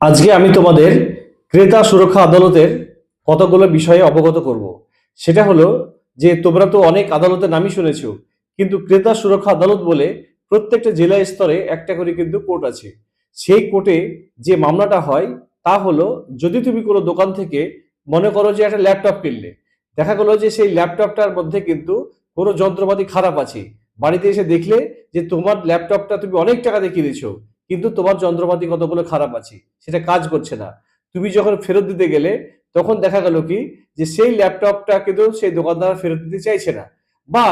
আজকে আমি তোমাদের ক্রেতা সুরক্ষা আদালতের কতগুলো বিষয়ে অবগত করব। সেটা হলো যে তোমরা তো অনেক আদালতের নামই শুনেছো, কিন্তু ক্রেতা সুরক্ষা আদালত বলে প্রত্যেকটা জেলা স্তরে একটা করে কিন্তু কোর্ট আছে। সেই কোর্টে যে মামলাটা হয়, তা হলো যদি তুমি কোনো দোকান থেকে মনে করো যে একটা ল্যাপটপ কিনলে, দেখা গেলো যে সেই ল্যাপটপটার মধ্যে কিন্তু কোনো যন্ত্রপাতি খারাপ আছে। বাড়িতে এসে দেখলে যে তোমার ল্যাপটপটা তুমি অনেক টাকা দিয়ে কিনেছো কিন্তু তোমার যন্ত্রপাতি কতগুলো খারাপ আছে? সেটা কাজ করছে না। তুমি যখন ফেরত দিতে গেলে, তখন দেখা গেল কি? যে সেই ল্যাপটপটা কিন্তু সেই দোকানদার ফেরত দিতে চাইছে না। বা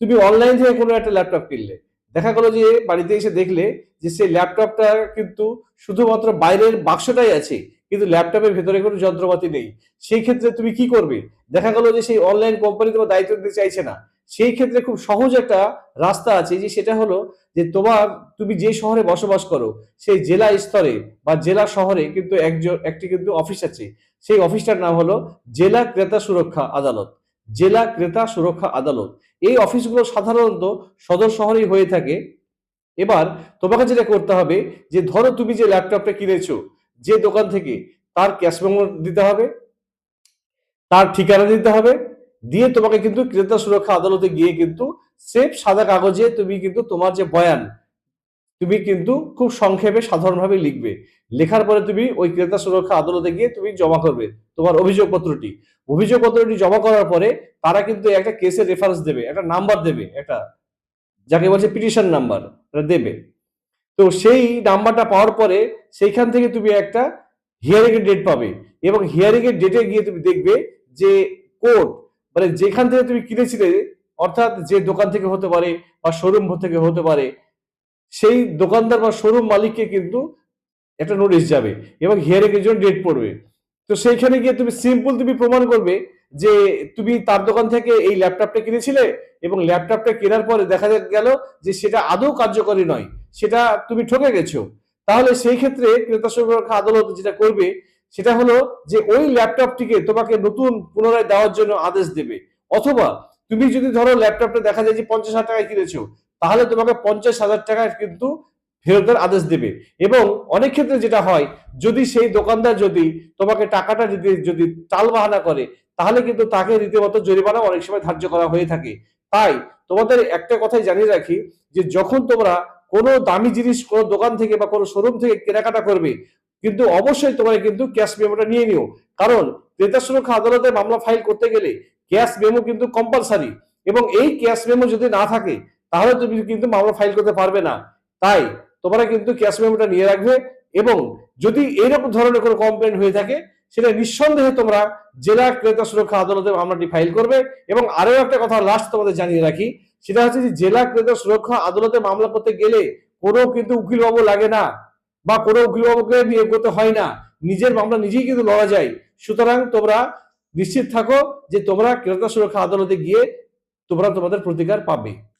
তুমি অনলাইন থেকে কোনো একটা ল্যাপটপ কিনলে। দেখা গেলো যে বাড়িতে এসে দেখলে যে সেই ল্যাপটপটা কিন্তু শুধুমাত্র বাইরের বাক্সটাই আছে, কিন্তু ল্যাপটপের ভেতরে কোনো যন্ত্রপাতি নেই। সেই ক্ষেত্রে তুমি কি করবে? দেখা গেলো যে সেই অনলাইন কোম্পানি তোমার দায়িত্ব দিতে চাইছে না। সেই ক্ষেত্রে খুব সহজ একটা রাস্তা আছে যে সেটা হলো যে তোমার, তুমি যে শহরে বসবাস করো, সেই জেলা স্তরে বা জেলা শহরে কিন্তু একজন, একটি কিন্তু অফিস আছে। সেই অফিসটার নাম হলো জেলা ক্রেতা সুরক্ষা আদালত। জেলা ক্রেতা সুরক্ষা আদালত। এই অফিসগুলো সাধারণত সদর শহরেই হয়ে থাকে। এবার তোমাকে যেটা করতে হবে যে ধরো তুমি যে ল্যাপটপটা কিনেছো, যে দোকান থেকে তার ক্যাশ মেমো দিতে হবে, তার ঠিকানা দিতে হবে দিয়ে তোমাকে কিন্তু ক্রেতা সুরক্ষা আদালতে গিয়ে কিন্তু সেফ সাদা কাগজে তুমি কিন্তু তোমার যে বয়ান, তুমি কিন্তু খুব সংক্ষেপে সাধারণভাবে লিখবে। লেখার পরে তুমি ওই ক্রেতা সুরক্ষা আদালতে গিয়ে তুমি জমা করবে তোমার অভিযোগপত্রটি। অভিযোগপত্রটি জমা করার পরে তারা কিন্তু একটা কেসের রেফারেন্স দেবে, একটা নাম্বার দেবে, একটা যাকে বলছে পিটিশন নাম্বার দেবে। তো সেই নাম্বারটা পাওয়ার পরে সেইখান থেকে তুমি একটা হিয়ারিং এর ডেট পাবে এবং হিয়ারিং এর ডেটে গিয়ে তুমি দেখবে যে কোর্ট মানে যেখান থেকে তুমি কিনেছিলে, অর্থাৎ যে দোকান থেকে হতে পারে বা শোরুম থেকে হতে পারে, সেই দোকানদার বা শোরুম মালিককে কিন্তু একটা নোটিশ যাবে এবং হিয়ারিং এর জন্য ডেট পড়বে। তো সেইখানে গিয়ে তুমি সিম্পল তুমি প্রমাণ করবে যে তুমি তার দোকান থেকে এই ল্যাপটপটা কিনেছিলে এবং ল্যাপটপটা কেনার পরে দেখা গেল যে সেটা আদৌ কার্যকরী নয়, সেটা তুমি ঠকে গেছো। তাহলে সেই ক্ষেত্রে ক্রেতা সুরক্ষা আদালত যেটা করবে সেটা হলো যে ওই ল্যাপটপটিকে তোমাকে নতুন পুনরায় দেওয়ার জন্য আদেশ দেবে। অথবা তুমি যদি ধরো ল্যাপটপটা দেখা যায় যে পঞ্চাশ হাজার টাকায় কিনেছো, তাহলে তোমাকে পঞ্চাশ হাজার টাকায় কিন্তু ফেরতের আদেশ দেবে। এবং অনেক ক্ষেত্রে যেটা হয়, যদি সেই দোকানদার যদি তোমাকে টাকাটা যদি যদি টাল বাহানা করে, তাহলে কিন্তু তাকে রীতিমতো জরিমানা অনেক সময় ধার্য করা হয়ে থাকে। তাই তোমাদের একটা কথাই জানিয়ে রাখি যে যখন তোমরা কোনো দামি জিনিস কোনো দোকান থেকে বা কোনো শোরুম থেকে কেনাকাটা করবে কিন্তু অবশ্যই তোমরা কিন্তু ক্যাশ মেমোটা নিয়ে নিও। কারণ ক্রেতা সুরক্ষা আদালতে মামলা ফাইল করতে গেলে ক্যাশ মেমো কিন্তু কম্পালসারি এবং এই ক্যাশ মেমো যদি না থাকে, তাহলে তুমি কিন্তু মামলা ফাইল করতে পারবে না। তাই তোমরা কিন্তু ক্যাশ মেমোটা নিয়ে রাখবে এবং যদি এইরকম ধরনের কোনো কমপ্লেন হয়ে থাকে, সেটা নিঃসন্দেহে তোমরা জেলা ক্রেতা সুরক্ষা আদালতে মামলাটি ফাইল করবে এবং আরও একটা কথা লাস্ট তোমাদের জানিয়ে রাখি, সেটা হচ্ছে যে জেলা ক্রেতা সুরক্ষা আদালতে মামলা করতে গেলে কোনো কিন্তু উকিলবাবু লাগে না। বা কোনো অভিভাবককে নিয়োগ করতে হয় না। নিজের মামলা নিজেই কিন্তু লড়া যায়। সুতরাং তোমরা নিশ্চিত থাকো যে তোমরা ক্রেতা সুরক্ষা আদালতে গিয়ে তোমরা তোমাদের প্রতিকার পাবে।